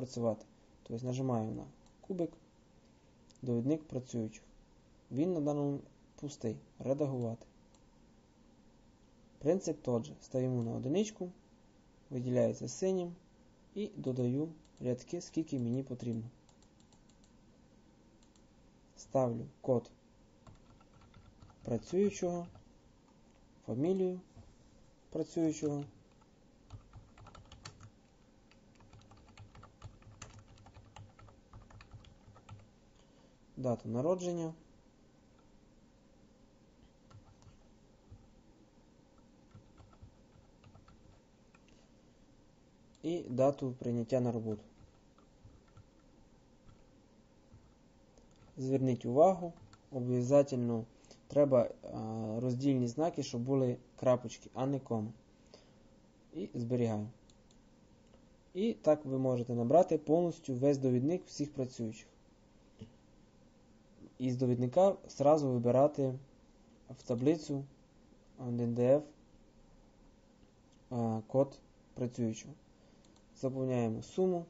працювати. Тобто нажимаю на кубик, довідник працюючих. Він на даному пустий. Редагувати. Принцип тот же. Ставимо на одиничку, виділяється синім і додаю рядки, скільки мені потрібно. Ставлю код працюючого, фамілію працюючого. Дату народження. І дату прийняття на роботу. Зверніть увагу, обов'язково треба роздільні знаки, щоб були крапочки, а не коми. І зберігаю. І так ви можете набрати повністю весь довідник всіх працюючих. Із довідника сразу вибирати в таблицю NDF код працюючого. Заповняємо суму.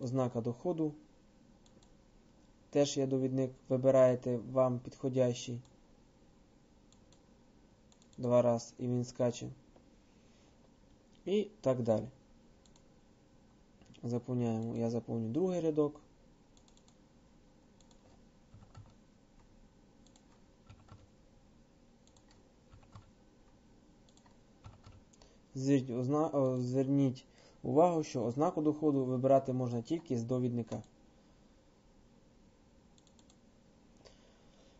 Ознака доходу. Теж є довідник, вибираєте вам підходящий два рази і він скаче. І так далі. Заповняємо, я заповню другий рядок. Зверніть увагу, що ознаку доходу вибирати можна тільки з довідника.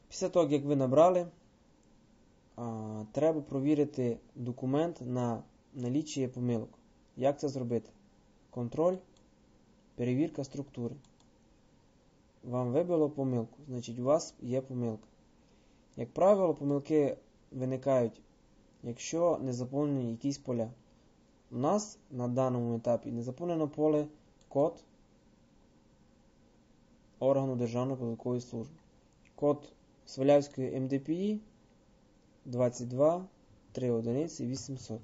Після того, як ви набрали, треба провірити документ на наліччя помилок. Як це зробити? Контроль, перевірка структури. Вам вибило помилку, значить у вас є помилка. Як правило, помилки виникають якщо не заповнені якісь поля. У нас на даному етапі не заповнено поле код органу Державної податкової служби. Код Свалявської МДПІ 22 3 одиниці 800.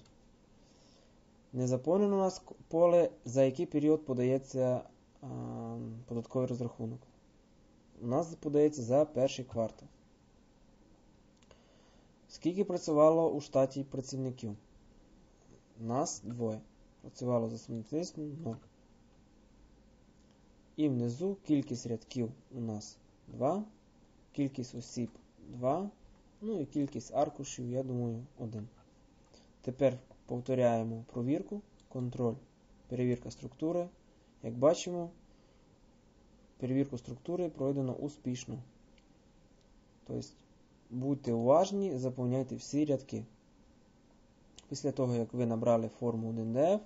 Не заповнено у нас поле, за який період подається а, податковий розрахунок. У нас подається за перший квартал. Скільки працювало у штаті працівників? Нас двоє. Працювало за самотисним 0. І внизу кількість рядків у нас 2, кількість осіб 2, ну і кількість аркушів, я думаю, 1. Тепер повторяємо провірку, контроль, перевірка структури. Як бачимо, перевірку структури пройдено успішно. Тобто, Будьте уважні, заповняйте всі рядки. Після того, як ви набрали форму 1DF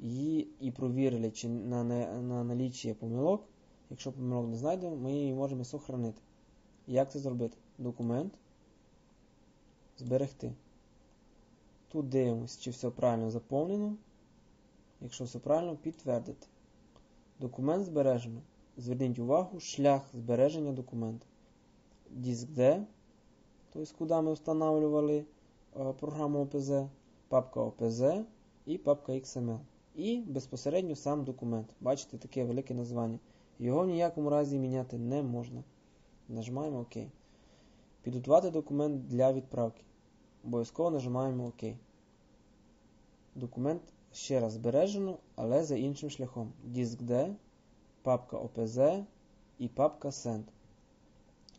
і і провірили, чи на на наліччя помилок, якщо помилок не знайдемо, ми її можемо сохранити. Як це зробити? Документ. Зберегти. Тут дивимося, чи все правильно заповнено. Якщо все правильно, підтвердити. Документ збережено. Зверніть увагу, шлях збереження документа. Диск D то есть куда мы устанавливали э, программу OPZ, папка OPZ і папка XML. І безпосередньо сам документ. Бачите, таке велике названня. Його в ніякому разі міняти не можна. Нажимаємо ОК. Підготувати документ для відправки. Обов'язково нажимаємо ОК. Документ ще раз збережено, але за іншим шляхом. Диск D, папка OPZ і папка Send.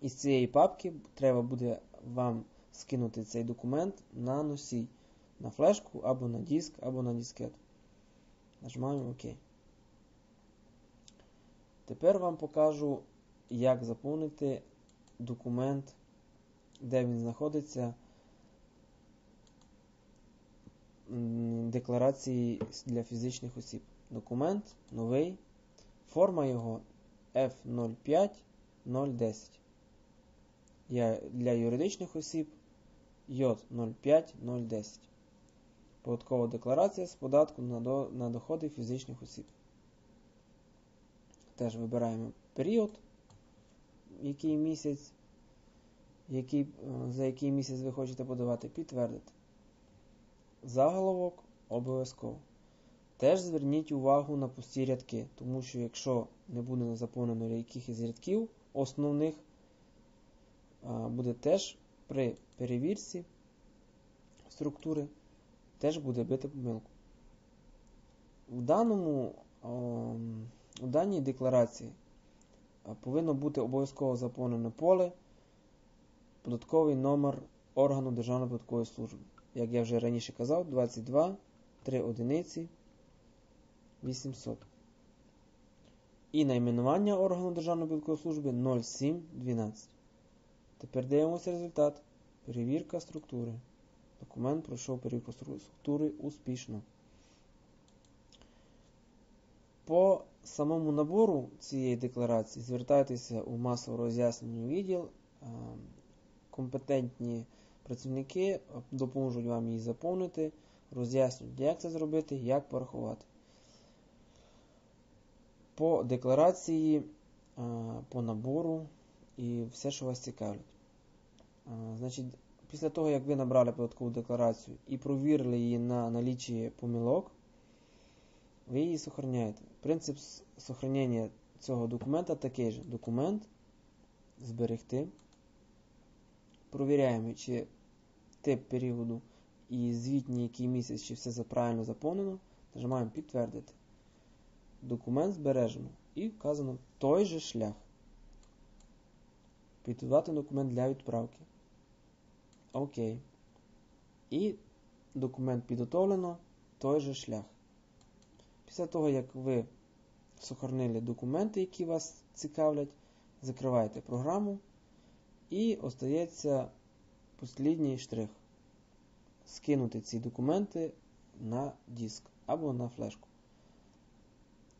Із цієї папки треба буде вам скинути цей документ на носій, на флешку або на диск, або на дискет. Нажимаємо ОК. Тепер вам покажу, як заповнити документ, де він знаходиться декларації для фізичних осіб. Документ новий, форма його F05010 для юридичних осіб йод 05010. Податкова декларація з податку на доходи фізичних осіб. Теж вибираємо період, який місяць, який, е, за який місяць ви хочете подавати, підтвердити. Заголовок обов'язково. Теж зверніть увагу на пусті рядки, тому що якщо не буде заповнено якихось рядків основних, буде теж при перевірці структури теж буде бити помилку. В даному, у даній декларації повинно бути обов'язково заповнене поле, податковий номер органу Державної податкової служби. Як я вже раніше казав, 22 3 одиниці 800. І найменування органу Державної податкової служби 0712. Тепер дивимося результат. Перевірка структури. Документ пройшов перевірку структури успішно. По самому набору цієї декларації звертайтеся у масово роз'яснений відділ. Компетентні працівники допоможуть вам її заповнити, роз'яснюють, як це зробити, як порахувати. По декларації, по набору і все, що вас цікавить. Значить, Після того, як ви набрали податкову декларацію і провірили її на налічі помилок, ви її сохраняєте. Принцип сохранення цього документа такий же. Документ зберегти. Провіряємо, чи тип періоду і звітні який місяць, чи все правильно заповнено. Нажимаємо підтвердити. Документ збережено і вказано той же шлях. Підготувати документ для відправки. Окей. І документ підготовлено той же шлях. Після того, як ви сохранили документи, які вас цікавлять, закриваєте програму і остається послідній штрих. Скинути ці документи на диск або на флешку.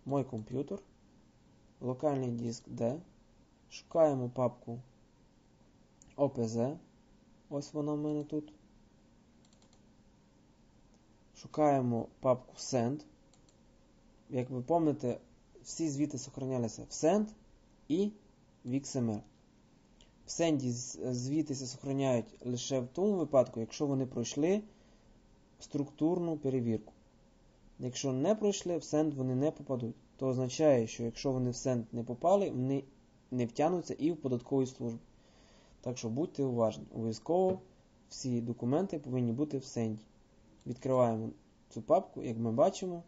Мой комп'ютер, локальний диск D. Шукаємо папку OPZ. Ось вона в мене тут. Шукаємо папку Send. Як ви пам'ятаєте, всі звіти сохранялися в Send і в XML. В Send звіти сохраняють лише в тому випадку, якщо вони пройшли структурну перевірку. Якщо не пройшли, в Send вони не попадуть. То означає, що якщо вони в Send не попали, вони не втягнуться і в податковій службі. Так що будьте уважні. Обов'язково всі документи повинні бути в сенді. Відкриваємо цю папку, як ми бачимо,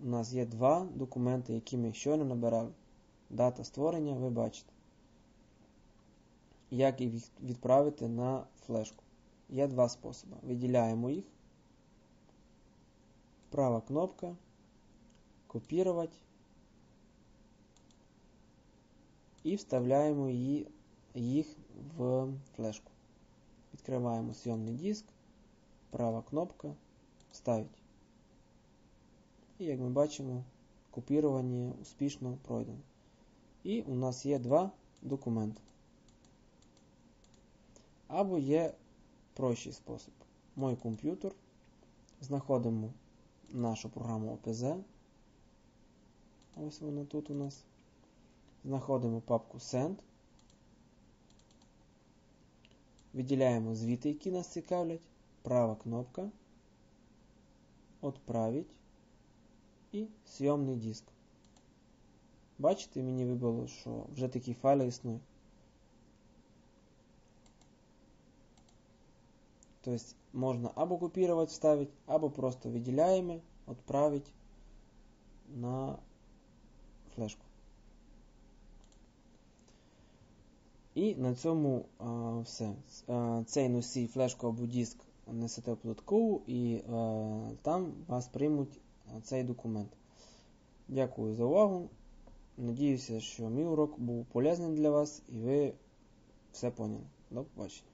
у нас є два документи, які ми щойно набирали. Дата створення, ви бачите. Як їх відправити на флешку. Є два способи. Виділяємо їх. Права кнопка. Копірувати. І вставляємо її їх в флешку. Відкриваємо зйомний диск, права кнопка Вставити. І як ми бачимо, копірування успішно пройдено. І у нас є два документи. Або є прощий спосіб. Мой комп'ютер. Знаходимо нашу програму OPZ. Ось вона тут у нас. Знаходимо папку Send. Виділяємо звіти, які нас цікавлять. Права кнопка. Отправить і зйомний диск. Бачите, мені вибило, що вже такі файли існують. Тобто можна або копірувати, вставити, або просто виділяємо, відправити на флешку. І на цьому а, все. Цей носій флешку або диск несете в податкову і а, там вас приймуть цей документ. Дякую за увагу. Надіюся, що мій урок був полезним для вас і ви все поняли. До побачення.